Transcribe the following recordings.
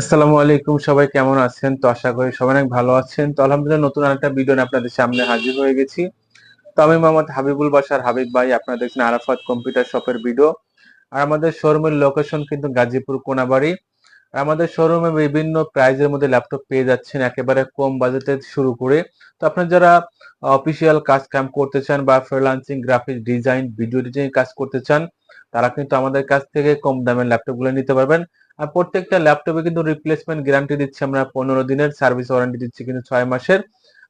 আসসালামু আলাইকুম, সবাই কেমন আছেন? তো আশা করি সবাই অনেক ভালো আছেন। তো আলহামদুলিল্লাহ, নতুন আরেকটা ভিডিও নিয়ে আপনাদের সামনে হাজির হয়ে গেছি। তো আমি মোহাম্মদ হাবিবুল বাসার হাবিব ভাই, আপনারা দেখছেন আরাফাত কম্পিউটার শপের ভিডিও আর আমাদের শোরুমের লোকেশন কিন্তু গাজীপুর কোনাবাড়ি। আমাদের শোরুমে বিভিন্ন প্রাইজের মধ্যে ল্যাপটপ পেয়ে যাচ্ছেন, একেবারে কম বাজেটে শুরু করে। তো আপনার যারা অফিসিয়াল কাজ কাম করতে চান বা freelancing graphic design video design কাজ করতে চান, তারা কিন্তু আমাদের কাছ থেকে কম দামের ল্যাপটপগুলো নিতে পারবেন। আর প্রত্যেকটা ল্যাপটপে কিন্তু রিপ্লেসমেন্ট গ্যারান্টি দিচ্ছি আমরা পনেরো দিনের সার্ভিস ওয়ারেন্টি দিচ্ছি কিন্তু ছয় মাসের।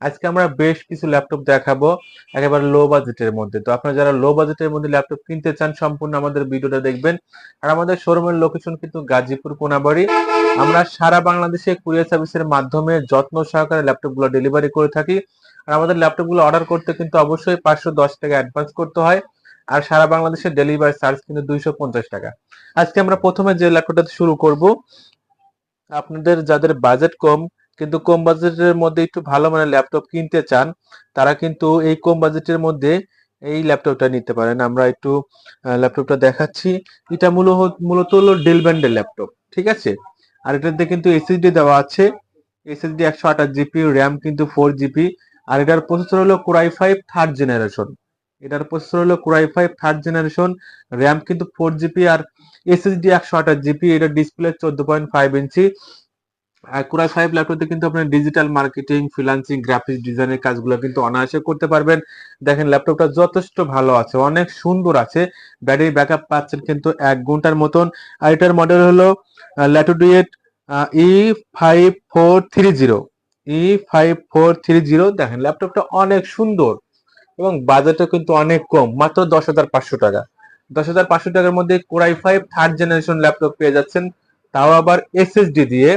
আজকে আমরা বেশ কিছু ল্যাপটপ দেখাবো, একেবারে লো বাজেটের মধ্যে। তো আপনারা যারা লো বাজেটের মধ্যে ল্যাপটপ কিনতে চান, সম্পূর্ণ আমাদের ভিডিওটা দেখবেন। আর আমাদের শোরুমের লোকেশন কিন্তু গাজীপুর, কোনাবাড়ি। আমরা সারা বাংলাদেশে কুরিয়ার সার্ভিসের মাধ্যমে যত্ন সহকারে ল্যাপটপগুলো ডেলিভারি করে থাকি। আর আমাদের ল্যাপটপগুলো অর্ডার করতে কিন্তু অবশ্যই পাঁচশো দশ টাকা অ্যাডভান্স করতে হয়। আর সারা বাংলাদেশের ডেলিভারি চার্জ কিন্তু দুইশো পঞ্চাশ টাকা। আজকে আমরা প্রথমে যে ল্যাপটপটা শুরু করব, আপনাদের যাদের বাজেট কম কিন্তু কম বাজেটের মধ্যে একটু ভালো মানের ল্যাপটপ কিনতে চান, তারা কিন্তু এই কম বাজেটের মধ্যে এই ল্যাপটপটা নিতে পারেন। আমরা একটু ল্যাপটপটা দেখাচ্ছি। এটা মূলত মূলত হলো ডেল ব্যান্ডের ল্যাপটপ, ঠিক আছে? আর এটাতে কিন্তু এসএসডি দেওয়া আছে। এসএসডি একশো আঠাশ জিবি র্যাম কিন্তু ফোর জিবি আর এটার প্রসেসর হলো core i five third generation এটার প্রসেসর হলো core i five third generation RAM কিন্তু ফোর জিবি আর এসএসডি একশো আঠাশ জিবি এটা ডিসপ্লে চোদ্দ point five inch core i five ল্যাপটপে কিন্তু আপনার ডিজিটাল মার্কেটিং ফ্রিলান্সিং গ্রাফিক্স ডিজাইনের কাজগুলো কিন্তু অনায়াসে করতে পারবেন। দেখেন ল্যাপটপটা যথেষ্ট ভালো আছে, অনেক সুন্দর আছে। ব্যাটারি ব্যাকআপ পাচ্ছেন কিন্তু এক ঘণ্টার মতন। আর এটার মডেল হলো Latitude E five four three zero E five four three zero দেখেন ল্যাপটপটা অনেক সুন্দর এবং বাজেটও কিন্তু অনেক কম, মাত্র দশ হাজার পাঁচশো টাকা। দশ হাজার পাঁচশো টাকার মধ্যে core i five third generation laptop পেয়ে যাচ্ছেন, তাও আবার এসএসডি দিয়ে।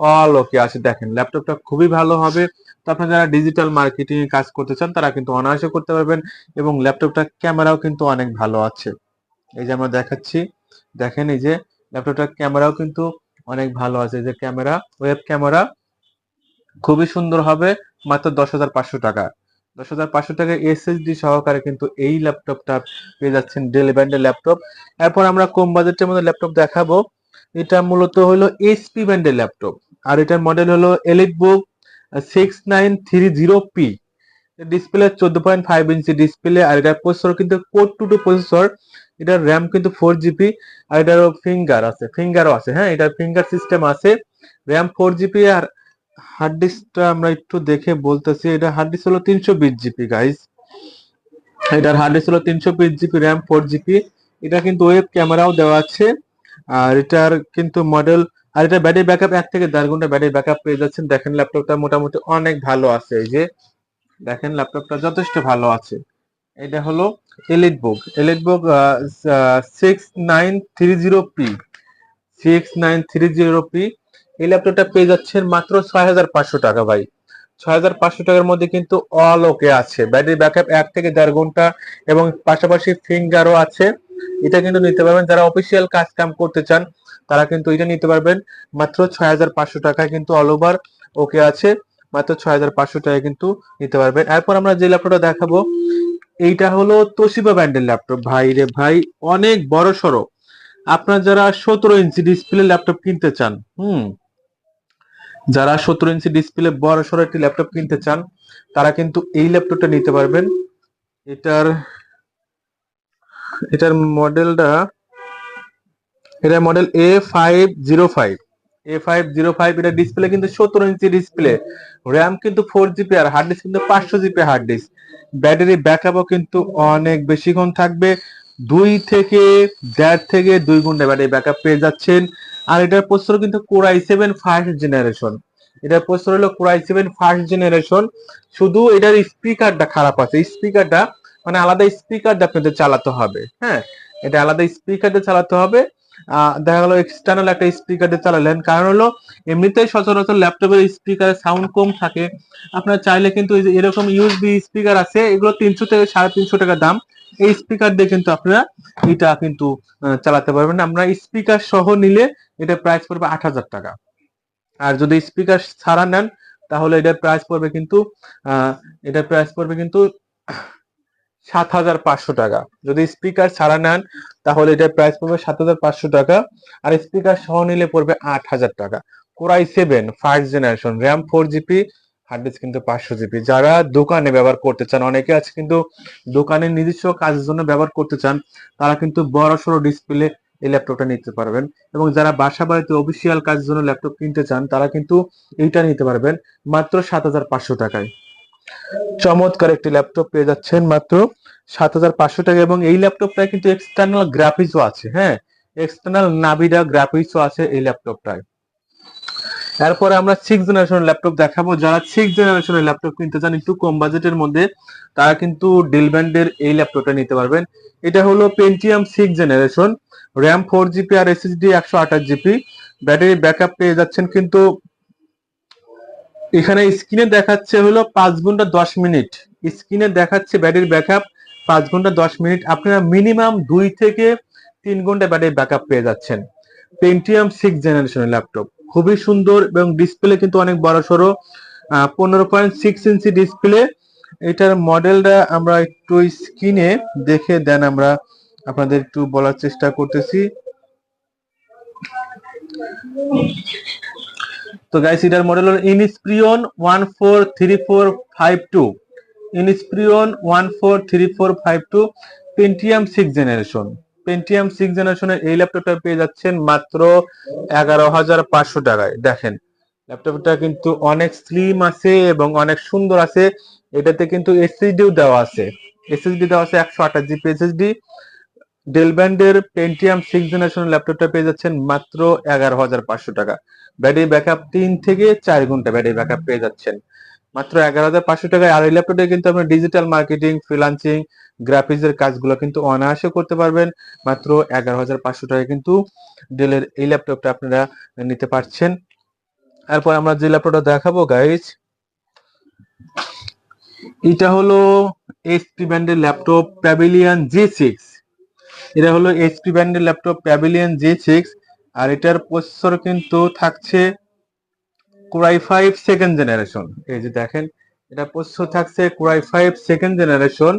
অল ওকে আছে দেখেন ল্যাপটপটা খুবই ভালো হবে। তো আপনারা যারা ডিজিটাল মার্কেটিং কাজ করতে চান, তারা কিন্তু অনায়াসে করতে পারবেন এবং ল্যাপটপটা ক্যামেরাও কিন্তু অনেক ভালো আছে। এই যে আমরা দেখাচ্ছি, দেখেন এই যে ল্যাপটপটার ক্যামেরাও কিন্তু অনেক ভালো আছে। যে ক্যামেরা ওয়েব ক্যামেরা খুবই সুন্দর হবে, মাত্র দশ হাজার পাঁচশো টাকা। দশ হাজার পাঁচশো টাকা এসএসডি সহকারে কিন্তু এই ল্যাপটপটা পেয়ে যাচ্ছেন ডেল ব্যান্ডের ল্যাপটপ এরপর আমরা কম বাজেটের মধ্যে ল্যাপটপ দেখাবো। এটা মূলত হলো এইচপি ব্যান্ডের ল্যাপটপ আর এটার মডেল হলো EliteBook six nine three zero P display চোদ্দ পয়েন্ট ফাইভ ইঞ্চি ডিসপ্লে আর এটার প্রসেসর কিন্তু কোর টু টু প্রসেসর এটার র্যাম কিন্তু ফোর জিবি আর এটার ফিঙ্গার আছে ফিঙ্গারও আছে হ্যাঁ এটার ফিঙ্গার সিস্টেম আছে র্যাম ফোর জিবি আর হার্ড ডিস্কটা আমরা একটু দেখে বলতেছি, এটা হার্ড ডিস্ক হলো তিনশো বিশ জিবি গাইস এটার হার্ড ডিস্ক হলো তিনশো বিশ জিবি র্যাম ফোর জিবি এটা কিন্তু ওয়েব ক্যামেরাও দেওয়া আছে, আর এটার কিন্তু মডেল আর এটা ব্যাটারি ব্যাকআপ এক থেকে দেড় ঘণ্টা ব্যাটারি ব্যাকআপ পেয়ে যাচ্ছেন। দেখেন ল্যাপটপটা মোটামুটি অনেক ভালো আছে, এই যে। দেখেন ল্যাপটপটা যথেষ্ট ভালো আছে। এটা হলো EliteBook EliteBook six nine three zero P six nine three zero P এই ল্যাপটপটা পেয়ে যাচ্ছেন মাত্র ছয় হাজার পাঁচশো টাকা ভাই। ছয় হাজার পাঁচশো টাকার মধ্যে কিন্তু অল ওকে আছে। ব্যাটারি ব্যাকআপ এক থেকে দেড় ঘণ্টা এবং পাশাপাশি ফিঙ্গারও আছে। এটা কিন্তু নিতে পারবেন। যারা অফিসিয়াল কাজ কাম করতে চান তারা কিন্তু এটা নিতে পারবেন মাত্র ছয় হাজার পাঁচশো টাকায় কিন্তু অল ওভার ওকে আছে, মাত্র ছয় হাজার পাঁচশো টাকায় কিন্তু নিতে পারবেন। এরপর আমরা যে ল্যাপটপটা দেখাবো, এইটা হলো তোশিবা ব্যান্ডের ল্যাপটপ ভাই রে ভাই, অনেক বড় সড়ো। আপনার যারা সতেরো ইঞ্চি ডিসপ্লে ল্যাপটপ কিনতে চান, হুম, যারা সতেরো ইঞ্চি ডিসপ্লে বড় সড়ো একটি ল্যাপটপ কিনতে চান, তারা কিন্তু এই ল্যাপটপটা নিতে পারবেন। এটার এটার মডেলটা এটা model A five zero five A five zero five এটা ডিসপ্লে কিন্তু সতেরো ইঞ্চি ডিসপ্লে র্যাম কিন্তু ফোর জিবি আর হার্ড ডিস্ক কিন্তু পাঁচশো জিবি হার্ড ডিস্ক ব্যাটারি ব্যাকআপও কিন্তু অনেক বেশিক্ষণ থাকবে। দুই থেকে দেড় থেকে দুই ঘণ্টা ব্যাটারি ব্যাকআপ পেয়ে যাচ্ছেন। আর এটার প্রসেসর কিন্তু core i seven first generation এটার প্রসেসর হলো core i seven first generation শুধু এটার স্পিকারটা খারাপ আছে। স্পিকারটা মানে আলাদা স্পিকারটা আপনাদের চালাতে হবে। হ্যাঁ এটা আলাদা স্পিকারটা চালাতে হবে। দেখা গেলো এক্সটার্নাল একটা স্পিকার দিয়ে চালালেন। কারণ হলো, এমনিতেই সচরাচর ল্যাপটপের স্পিকারে সাউন্ড কম থাকে। আপনারা চাইলে কিন্তু এরকম ইউএসবি স্পিকার আছে, এগুলো তিনশো থেকে সাড়ে তিনশো টাকা দাম। এই স্পিকার দিয়ে কিন্তু আপনারা এটা কিন্তু চালাতে পারবেন। আমরা স্পিকার সহ নিলে এটা প্রাইস পড়বে আট হাজার টাকা। আর যদি স্পিকার ছাড়া নেন, তাহলে এটার প্রাইস পড়বে কিন্তু এটার প্রাইস পড়বে কিন্তু সাত হাজার পাঁচশো টাকা। যদি স্পিকার ছাড়া নেন, তাহলে এটার প্রাইস পড়বে সাত হাজার পাঁচশো টাকা। আর স্পিকার সহ নিলে পড়বে আট হাজার টাকা। Core i seven first generation RAM four GB hard disk কিন্তু পাঁচশো জিবি যারা দোকানে ব্যবহার করতে চান, অনেকে আছে কিন্তু দোকানের নিজস্ব কাজের জন্য ব্যবহার করতে চান, তারা কিন্তু বড় সড়ো ডিসপ্লে এই ল্যাপটপটা নিতে পারবেন। এবং যারা বাসা বাড়িতে অফিসিয়াল কাজের জন্য ল্যাপটপ কিনতে চান, তারা কিন্তু এইটা নিতে পারবেন মাত্র সাত হাজার পাঁচশো টাকায়। চমৎকার একটি ল্যাপটপ পেয়ে যাচ্ছেন মাত্র সাত হাজার পাঁচশো টাকা এবং এই ল্যাপটপটা কিন্তু এক্সটার্নাল গ্রাফিক্সও আছে হ্যাঁ? এক্সটার্নাল নাভিডা গ্রাফিক্সও আছে এই ল্যাপটপটায় এরপরে আমরা সিক্স জেনারেশনের ল্যাপটপ দেখাবো। যারা সিক্স জেনারেশনের ল্যাপটপ কিনতে চান, একটু কম বাজেটের মধ্যে, তারা কিন্তু ডিল ব্যান্ডের এই ল্যাপটপটা নিতে পারবেন। এটা হলো Pentium six generation RAM four GB আর এসএসডি একশো আঠাশ জিবি ব্যাটারি ব্যাকআপ পেয়ে যাচ্ছেন কিন্তু এখানে স্ক্রিনে দেখাচ্ছে হলো পাঁচ ঘণ্টা দশ মিনিট। স্ক্রিনে দেখাচ্ছে ব্যাটারি ব্যাকআপ, পাঁচ ঘণ্টা দশ মিনিট। আপনারা মিনিমাম দুই থেকে তিন ঘণ্টা ব্যাটারি ব্যাকআপ পেয়ে যাচ্ছেন। পেন্টিয়াম সিক্স জেনারেশনের ল্যাপটপ খুবই সুন্দর এবং ডিসপ্লে কিন্তু অনেক বড় সড়ো। পনেরো পয়েন্ট সিক্স ইঞ্চি ডিসপ্লে এটার মডেলটা আমরা একটু স্ক্রিনে দেখে দেন আমরা আপনাদের একটু বলার চেষ্টা করতেছি। তো গাইস এটার মডেল হলো Inspiron one four three four five two Inspiron one four three four five two Pentium six generation Pentium six জেনারেশনের এই ল্যাপটপটা পেয়ে যাচ্ছেন মাত্র এগারো হাজার পাঁচশো টাকায়। দেখেন ল্যাপটপটা কিন্তু অনেক স্লিম আছে এবং অনেক সুন্দর আছে। এটাতে কিন্তু এসএসডিও দেওয়া আছে। এসএসডি দেওয়া আছে একশো আঠাশ জিবি এসএসডি ডেল ব্যান্ডের পেন্টিয়াম সিক্স জেনারেশন ল্যাপটপটা পেয়ে যাচ্ছেন মাত্র এগারো হাজার পাঁচশো টাকা। ব্যাটারি ব্যাকআপ তিন থেকে চার ঘণ্টা ব্যাটারি ব্যাকআপ পেয়ে যাচ্ছেন। মাত্র এগারো হাজার পাঁচশো টাকায় আর এই ল্যাপটপে কিন্তু আপনার ডিজিটাল মার্কেটিং ফ্রিলান্সিং গ্রাফিক্স এর কাজগুলো কিন্তু অনায়াসে করতে পারবেন। মাত্র এগারো হাজার পাঁচশো টাকায় কিন্তু ডেলের এই ল্যাপটপটা আপনারা নিতে পারছেন। এরপর আমরা যে ল্যাপটপটা দেখাবো গাইজ এটা হলো এইচপি ব্যান্ডের ল্যাপটপ প্যাভিলিয়ন জি সিক্স এটা হলো এইচপি ব্র্যান্ডের ল্যাপটপ প্যাভিলিয়ন জে সিক্স আর এটার প্রসেসর কিন্তু থাকছে কোরাই ফাইভ সেকেন্ড জেনারেশন এই যে দেখেন, এটা প্রসেসর থাকছে core i five second generation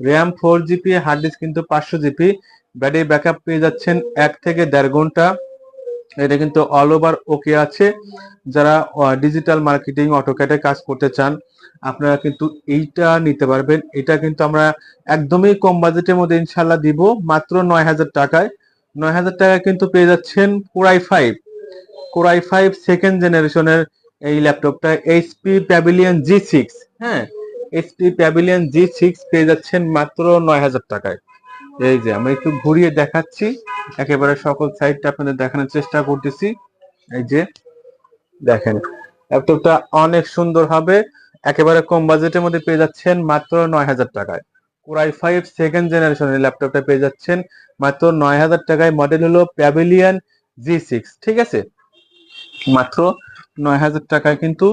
RAM four GB hard disk কিন্তু পাঁচশো জিবি ব্যাটারি ব্যাকআপ পেয়ে যাচ্ছেন এক থেকে দেড় ঘণ্টা। এটা কিন্তু অল ওভার ওকে আছে। যারা ডিজিটাল মার্কেটিং অটোক্যাটে কাজ করতে চান, আপনারা কিন্তু এইটা নিতে পারবেন। এটা কিন্তু আমরা একদমই কম বাজেটের মধ্যে ইনশাল্লাহ দিব, মাত্র নয় হাজার টাকায়। নয় হাজার টাকায় কিন্তু পেয়ে যাচ্ছেন core i five core i five second জেনারেশনের এই ল্যাপটপটা এইচপি প্যাভিলিয়ন জি সিক্স হ্যাঁ এইচপি প্যাভিলিয়ন জি সিক্স পেয়ে যাচ্ছেন মাত্র নয় হাজার টাকায়। এই যে আমি একটু ঘুরিয়ে দেখাচ্ছি। একেবারে সকল সাইডটা আপনাদের দেখানোর চেষ্টা করতেছি। এই যে, দেখেন, ল্যাপটপটা অনেক সুন্দর হবে। একেবারে কম বাজেটের মধ্যে পেয়ে যাচ্ছেন মাত্র নয় হাজার টাকায় কোরাই ফাইভ সেকেন্ড জেনারেশনের ল্যাপটপটা পেয়ে যাচ্ছেন মাত্র নয় হাজার টাকায়। মডেল হলো প্যাভিলিয়ান জি সিক্স ঠিক আছে? মাত্র নয় হাজার টাকায় কিন্তু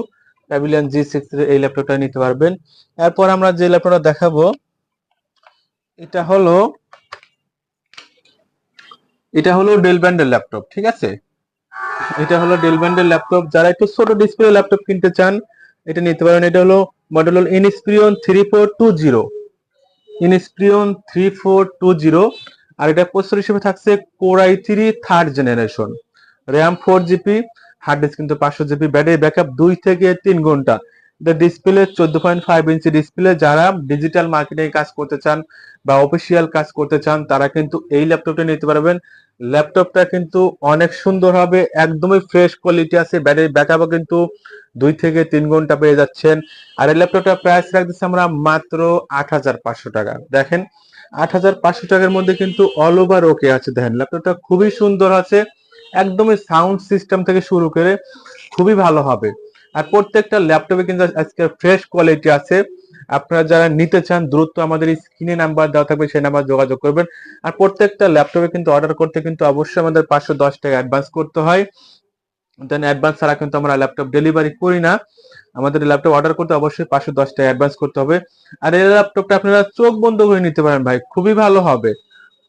প্যাভিলিয়ান জি সিক্স এই ল্যাপটপটা নিতে পারবেন। এরপর আমরা যে ল্যাপটপটা দেখাবো, এটা হলো এটা হলো ডেল ব্যান্ডের ল্যাপটপ ঠিক আছে? এটা হলো ডেল ব্যান্ডের ল্যাপটপ যারা একটু ছোট ডিসপ্লে ল্যাপটপ কিনতে চান, এটা নিতে পারেন। এটা হলো মডেল হলো Inspiron three four two zero Inspiron three four two zero আর এটা প্রসেসর হিসেবে থাকছে core i three third generation RAM four GB hard disk কিন্তু পাঁচশো জিবি ব্যাটারি ব্যাকআপ দুই থেকে তিন ঘণ্টা। এটা ডিসপ্লে চোদ্দ পয়েন্ট ফাইভ ইঞ্চি ডিসপ্লে যারা ডিজিটাল মার্কেটিং কাজ করতে চান বা অফিসিয়াল কাজ করতে চান, তারা কিন্তু এই ল্যাপটপটা নিতে পারবেন। ল্যাপটপটা কিন্তু অনেক সুন্দর হবে, একদমই ফ্রেশ কোয়ালিটি আছে ব্যাটারি ব্যাকআপও কিন্তু দুই থেকে তিন ঘণ্টা পেয়ে যাচ্ছেন। আর এই ল্যাপটপটা প্রাইস রাখতেছি আমরা মাত্র আট হাজার পাঁচশো টাকা। দেখেন, আট হাজার পাঁচশো টাকার মধ্যে কিন্তু অল ওভার ওকে আছে। দেখেন ল্যাপটপটা খুবই সুন্দর আছে, একদমই সাউন্ড সিস্টেম থেকে শুরু করে খুবই ভালো হবে। আর প্রত্যেকটা ল্যাপটপে কিন্তু আজকে ফ্রেশ কোয়ালিটি আছে। আপনারা যারা নিতে চান, দ্রুত আমাদের স্ক্রিনে নাম্বার দেওয়া থাকবে, সেই নাম্বার যোগাযোগ করবেন। আর প্রত্যেকটা ল্যাপটপে কিন্তু অর্ডার করতে কিন্তু অবশ্যই আমাদের পাঁচশো দশ টাকা অ্যাডভান্স করতে হয়। দেন অ্যাডভান্স ছাড়া কিন্তু আমরা ল্যাপটপ ডেলিভারি করি না। আমাদের ল্যাপটপ অর্ডার করতে অবশ্যই পাঁচশো দশ টাকা অ্যাডভান্স করতে হবে। আর এই ল্যাপটপটা আপনারা চোখ বন্ধ করে নিতে পারেন ভাই, খুবই ভালো হবে।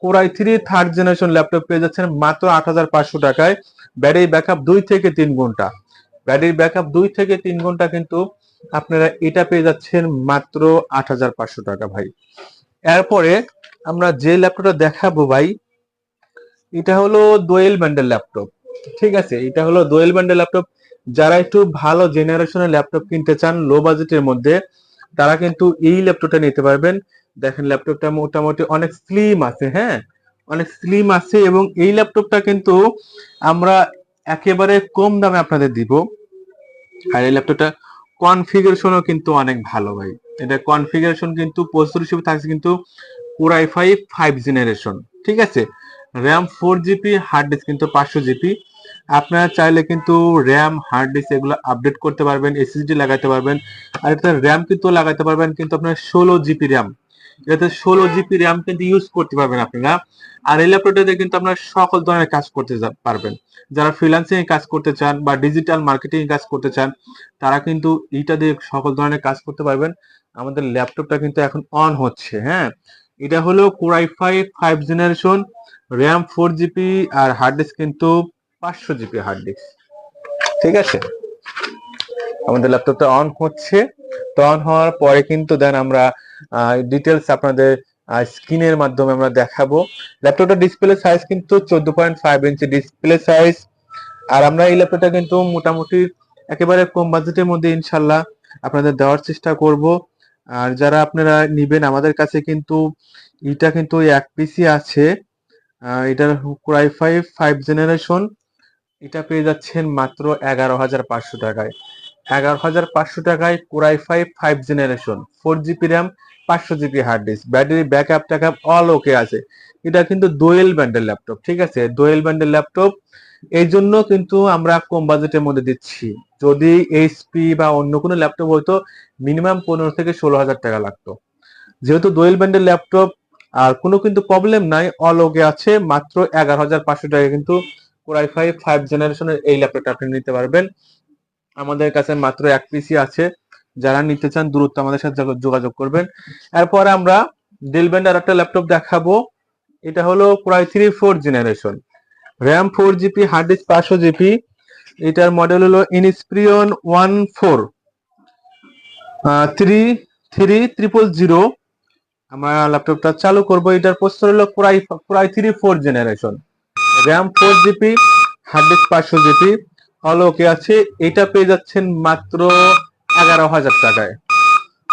Core i three third generation laptop পেয়ে যাচ্ছেন মাত্র আট হাজার পাঁচশো টাকায়। ব্যাটারি ব্যাকআপ দুই থেকে তিন ঘণ্টা। ব্যাটারি ব্যাকআপ দুই থেকে তিন ঘণ্টা কিন্তু আপনারা এটা পেয়ে যাচ্ছেন মাত্র আট হাজার পাঁচশো টাকা ভাই। এরপরে আমরা যে ল্যাপটপটা দেখাবো ভাই, এটা হলো দোয়েল ব্যান্ডের ল্যাপটপ ঠিক আছে? এটা হলো দোয়েল ব্যান্ডের ল্যাপটপ যারা একটু ভালো জেনারেশনের ল্যাপটপ কিনতে চান লো বাজেটের মধ্যে, তারা কিন্তু এই ল্যাপটপটা নিতে পারবেন। দেখেন ল্যাপটপটা মোটামুটি অনেক স্লিম আছে হ্যাঁ? অনেক স্লিম আছে এবং এই ল্যাপটপটা কিন্তু আমরা একেবারে কম দামে আপনাদের দিব। আর এই ল্যাপটপটা কনফিগারেশনও কিন্তু অনেক ভালো ভাই। এটা কনফিগারেশন কিন্তু প্রস্তুত হিসেবে থাকছে কিন্তু কোরাই ফাইভ ফাইভ জেনারেশন ঠিক আছে? RAM four GB hard disk কিন্তু পাঁচশো জিবি আপনারা চাইলে কিন্তু র্যাম হার্ড ডিস্ক এগুলো আপডেট করতে পারবেন এসএসডি লাগাতে পারবেন। আর এটাতে র্যাম কিন্তু লাগাতে পারবেন, কিন্তু আপনার ষোলো জিবি র্যাম এটাতে ষোলো জিবি র্যাম কিন্তু ইউজ করতে পারবেন আপনারা আর এই ল্যাপটপটাতে কিন্তু আপনারা সকল ধরনের কাজ করতে পারবেন। যারা ফ্রিল্যান্সিং এ কাজ করতে চান বা ডিজিটাল মার্কেটিং এ কাজ করতে চান তারা কিন্তু এটা দিয়ে সকল ধরনের কাজ করতে পারবেন। আমাদের ল্যাপটপটা কিন্তু এখন অন হচ্ছে হ্যাঁ? এটা হলো core i five five generation RAM four GB R hard disk কিন্তু পাঁচশো জিবি হার্ড ডিস্ক ঠিক আছে? আমাদের ল্যাপটপটা অন হচ্ছে। তো অন হওয়ার পরে কিন্তু দেন আমরা ডিটেলস আপনাদের স্ক্রিনের মাধ্যমে আমরা দেখাবো। ল্যাপটপটা ডিসপ্লে সাইজ কিন্তু চোদ্দ point five inch display size আর আমরা এই ল্যাপটপটা কিন্তু মোটামুটি একেবারে কম বাজেটের মধ্যে ইনশাল্লাহ আপনাদের দেওয়ার চেষ্টা করব। আর যারা আপনারা নিবেন, আমাদের কাছে কিন্তু এটা কিন্তু এক পিসি আছে। এটার কোরাই ফাইভ ফাইভ জেনারেশন এটা পেয়ে যাচ্ছেন মাত্র এগারো হাজার পাঁচশো টাকায়। এগারো হাজার পাঁচশো টাকায় core i five five generation four GB RAM পাঁচশো GB hard disk battery backup ট্যাকআপ all okay আছে। এটা কিন্তু দোয়েল ব্যান্ডের ল্যাপটপ ঠিক আছে? দোয়েল ব্যান্ডের ল্যাপটপ এই জন্য কিন্তু আমরা কম বাজেটের মধ্যে দিচ্ছি। যদি এইচপি বা অন্য কোনো ল্যাপটপ হয়তো মিনিমাম পনেরো থেকে ষোলো হাজার টাকা লাগতো। যেহেতু দোয়েল ব্যান্ডের ল্যাপটপ আর কোনো কিন্তু প্রবলেম নাই অল ওকে আছে। মাত্র এগারো হাজার পাঁচশো টাকা কিন্তু কোরাই ফাইভ ফাইভ জেনারেশনের এই ল্যাপটপটা আপনি নিতে পারবেন। আমাদের কাছে মাত্র এক পিসি আছে। যারা নিতে চান, দূরত্ব আমাদের সাথে যোগাযোগ করবেন। এরপরে আমরা ডেল আর একটা ল্যাপটপ দেখাবো। এটা হলো core i three four generation RAM four GB hard disk পাঁচশো জিবি এটার মডেল হলো Inspiron one four three three triple zero আমরা ল্যাপটপটা চালু করব। এটার প্রসেসর হলো core i core i three four generation RAM four GB hard disk পাঁচশো জিবি অল ওকে আছে, এটা পেয়ে যাচ্ছেন মাত্র এগারো হাজার টাকায়।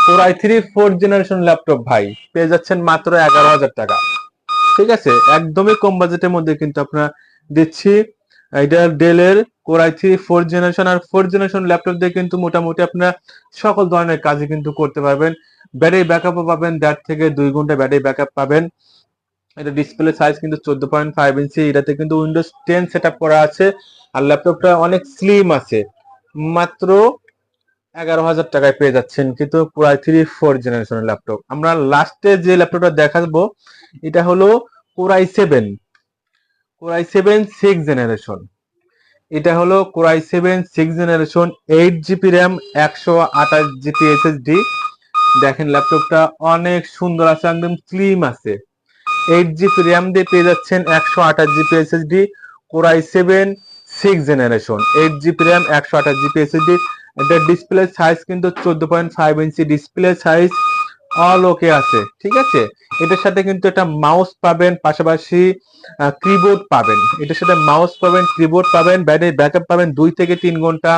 Core i three four generation laptop ভাই, পেয়ে যাচ্ছেন মাত্র এগারো হাজার টাকা। ঠিক আছে? একদমই কম বাজেটের মধ্যে কিন্তু আপনারা দিচ্ছি। এটা ডেলের core i three four generation R four generation laptop দিয়ে কিন্তু মোটামুটি আপনারা সকল ধরনের কাজই কিন্তু করতে পারবেন। ব্যাটারি ব্যাকআপও পাবেন, দেড় থেকে দুই ঘণ্টা ব্যাটারি ব্যাকআপ পাবেন। এটা ডিসপ্লে সাইজ কিন্তু চোদ্দ পয়েন্ট ফাইভ ইঞ্চি এটাতে কিন্তু উইন্ডোজ টেন সেট করা আছে। আর ল্যাপটপটা অনেক স্লিম আছে। মাত্র এগারো হাজার টাকায় পেয়ে যাচ্ছেন, কিন্তু পুরাই থ্রি ফোর জেনারেশনের ল্যাপটপ আমরা লাস্টে যে ল্যাপটপটা দেখাবো, এটা হলো core i seven core i seven six generation এটা হলো core i seven six generation eight GB RAM একশো আঠাশ জিবি এসএসডি দেখেন ল্যাপটপটা অনেক সুন্দর আছে, একদম স্লিম আছে। এইট জিবি র্যাম দিয়ে পেয়ে যাচ্ছেন একশো আঠাশ GB SSD core i seven six generation eight GB RAM একশো আঠাশ জিবি এসএসডি এটা ডিসপ্লে সাইজ কিন্তু চোদ্দ point five inch display size all okay আছে, ঠিক আছে? এটার সাথে কিন্তু একটা মাউস পাবেন, পাশাপাশি কিবোর্ড পাবেন। এটার সাথে মাউস পাবেন কিবোর্ড পাবেন, ব্যাটারি ব্যাকআপ পাবেন, দুই থেকে তিন ঘণ্টা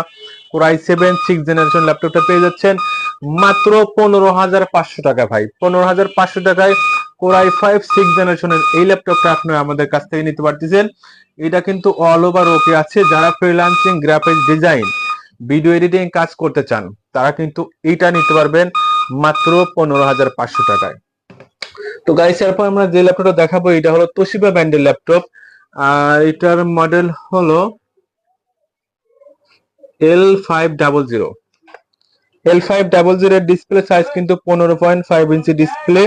কোরাই সেভেন সিক্স জেনারেশন ল্যাপটপটা পেয়ে যাচ্ছেন। মাত্র পনেরো হাজার পাঁচশো টাকা ভাই, পনেরো হাজার পাঁচশো টাকায় কোরাই ফাইভ সিক্স জেনারেশনের এই ল্যাপটপটা আমাদের কাছ থেকে নিতে পারতেছেন। এটা কিন্তু অল ওভার ওকে আছে। যারা ডিজাইন ভিডিও এডিটিং কাজ করতে চান, তারা কিন্তু এইটা নিতে পারবেন মাত্র পনেরো হাজার পাঁচশো টাকায়। তো গাইস এরপর আমরা যে ল্যাপটপটা দেখাবো, এটা হলো ল্যাপটপ আর এটার মডেল হলো L five double zero L five double zero display size কিন্তু পনেরো পয়েন্ট ফাইভ ইঞ্চি ডিসপ্লে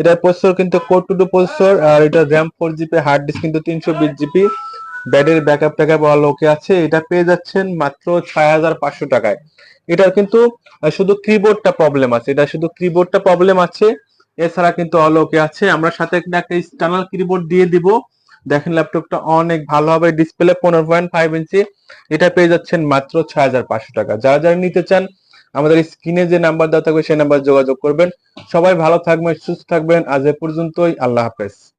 এটার প্রসেসর কিন্তু কোর টু প্রসেসর আর এটা র্যাম ফোর হার্ড ডিস্ক কিন্তু তিনশো বিশ জিবি ব্যাকআপ ট্যাকআপ অল ওকে আছে। এটা পেয়ে যাচ্ছেন মাত্র ছয় হাজার পাঁচশো টাকায়। এটার কিন্তু শুধু কিবোর্ডটা প্রবলেম আছে। এটা শুধু কিবোর্ডটা প্রবলেম আছে। এছাড়া কিন্তু অল ওকে আছে। আমরা সাথে একটা একটা এক্সটার্নাল কিবোর্ড দিয়ে দিব। দেখেন ল্যাপটপটা অনেক ভালো হবে। ডিসপ্লে পনেরো পয়েন্ট ফাইভ ইঞ্চি। এটা পেয়ে যাচ্ছেন মাত্র ছয় হাজার পাঁচশো টাকা। যারা যারা নিতে চান আমাদের স্ক্রিনে যে নাম্বার দেওয়া থাকবে সেই নাম্বার যোগাযোগ করবেন। সবাই ভালো থাকবেন, সুস্থ থাকবেন। আজ এ পর্যন্তই, আল্লাহ হাফেজ।